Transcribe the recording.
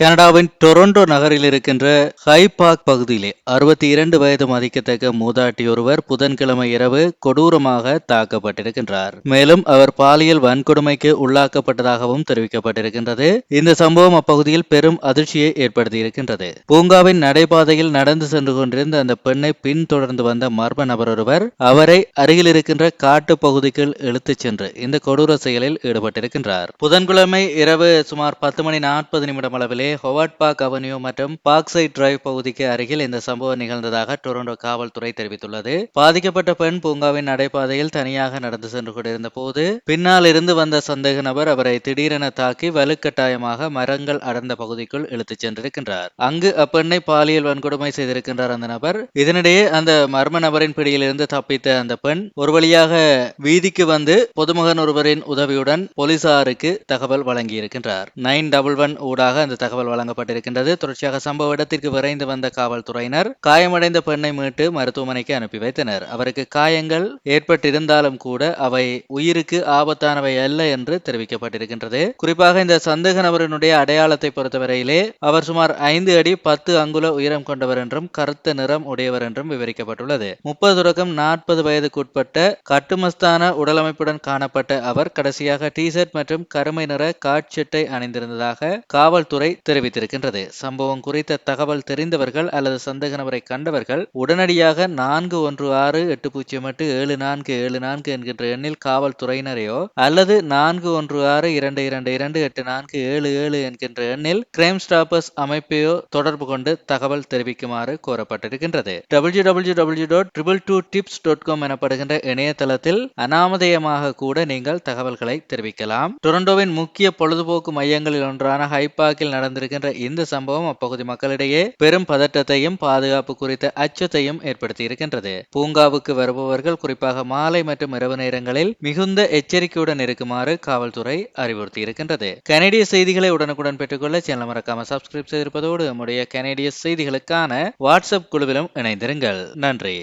கனடாவின் டொரண்டோ நகரில் இருக்கின்ற ஹை பார்க் பகுதியிலே அறுபத்தி இரண்டு வயது மதிக்கத்தக்க மூதாட்டி ஒருவர் புதன்கிழமை இரவு கொடூரமாக தாக்கப்பட்டிருக்கின்றார். மேலும் அவர் பாலியல் வன்கொடுமைக்கு உள்ளாக்கப்பட்டதாகவும் தெரிவிக்கப்பட்டிருக்கின்றது. இந்த சம்பவம் அப்பகுதியில் பெரும் அதிர்ச்சியை ஏற்படுத்தியிருக்கின்றது. பூங்காவின் நடைபாதையில் நடந்து சென்று கொண்டிருந்த அந்த பெண்ணை பின்தொடர்ந்து வந்த மர்ம நபர் ஒருவர் அவரை அருகில் இருக்கின்ற காட்டு பகுதிக்குள் இழுத்துச் சென்று இந்த கொடூர செயலில் ஈடுபட்டிருக்கின்றார். புதன்கிழமை இரவு சுமார் பத்து மணி நாற்பது நிமிடம் அளவிலே ஹொவார்ட் பார்க் அவென்யூ மற்றும் பார்க் சைட் டிரைவ் பகுதிக்கு அருகில் இந்த சம்பவம் நிகழ்ந்ததாக டொரண்டோ காவல்துறை தெரிவித்துள்ளது. பாதிக்கப்பட்ட பெண் பூங்காவின் நடைபாதையில் தனியாக நடந்து சென்று கொண்டிருந்த போது பின்னால் இருந்து வந்த சந்தேக நபர் அவரை திடீரென தாக்கி வலுக்கட்டாயமாக மரங்கள் அடர்ந்த பகுதிக்குள் இழுத்துச் சென்றிருக்கின்றார். அங்கு அப்பெண்ணை பாலியல் வன்கொடுமை செய்திருக்கின்றார் அந்த நபர். இதனிடையே அந்த மர்ம நபரின் பிடியிலிருந்து தப்பித்த அந்த பெண் ஒரு வழியாக வீதிக்கு வந்து பொதுமகன் ஒருவரின் உதவியுடன் போலீசாருக்கு தகவல் வழங்கியிருக்கின்றார். நைன் டபுள் ஒன் ஊடாக அந்த தகவல் வழங்கப்பட்டிருக்கின்றது. தொடர்ச்சியாக சம்பவ இடத்திற்கு விரைந்து வந்த காவல்துறையினர் காயமடைந்த பெண்ணை மீட்டு மருத்துவமனைக்கு அனுப்பி வைத்தனர். அவருக்கு காயங்கள் ஏற்பட்டிருந்தாலும் கூட அவை உயிருக்கு ஆபத்தானவை அல்ல என்று தெரிவிக்கப்பட்டிருக்கின்றது. குறிப்பாக இந்த சந்தேக நபரினுடைய அடையாளத்தை பொறுத்தவரையிலே அவர் சுமார் ஐந்து அடி பத்து அங்குல உயரம் கொண்டவர் என்றும் கருத்த நிறம் உடையவர் என்றும் விவரிக்கப்பட்டுள்ளது. முப்பது தொடக்கம் நாற்பது வயதுக்குட்பட்ட கட்டுமஸ்தான உடலமைப்புடன் காணப்பட்ட அவர் கடைசியாக டி ஷர்ட் மற்றும் கருமை நிற காட்செட்டை அணிந்திருந்ததாக காவல்துறை தெரிவித்திருக்கின்றது. சம்பவம் குறித்த தகவல் தெரிந்தவர்கள் அல்லது சந்தேக நபரை கண்டவர்கள் உடனடியாக நான்கு ஒன்று ஆறு எட்டு பூஜ்ஜியம் எட்டு ஏழு நான்கு ஏழு நான்கு என்கின்ற எண்ணில் காவல்துறையினரையோ அல்லது நான்கு ஒன்று ஆறு இரண்டு இரண்டு இரண்டு எட்டு நான்கு ஏழு ஏழு என்கின்ற எண்ணில் கிரைம் ஸ்டாப்பர்ஸ் அமைப்பையோ தொடர்பு கொண்டு தகவல் தெரிவிக்குமாறு கோரப்பட்டிருக்கின்றது. W W W dot triple two tips dot com எனப்படுகின்ற இணையதளத்தில் அனாமதயமாக கூட நீங்கள் தகவல்களை தெரிவிக்கலாம். டொரண்டோவின் முக்கிய பொழுதுபோக்கு மையங்களில் ஒன்றான ஹைபாக்கில் நடந்திருக்கின்ற இந்த சம்பவம் அப்பகுதி மக்களிடையே பெரும் பதட்டத்தையும் பாதுகாப்பு குறித்த அச்சத்தையும் ஏற்படுத்தி இருக்கின்றது பூங்காவுக்கு வருபவர்கள் குறிப்பாக மாலை மற்றும் இரவு நேரங்களில் மிகுந்த எச்சரிக்கையுடன் இருக்குமாறு காவல்துறை அறிவுறுத்தி இருக்கின்றது கனடிய செய்திகளை உடனுக்குடன் பெற்றுக்கொள்ள சேனல் மறக்காம சப்ஸ்கிரைப் செய்திருப்பதோடு நம்முடைய கனடிய செய்திகளுக்கான வாட்ஸ்அப் குழுவிலும் இணைந்திருங்கள். நன்றி.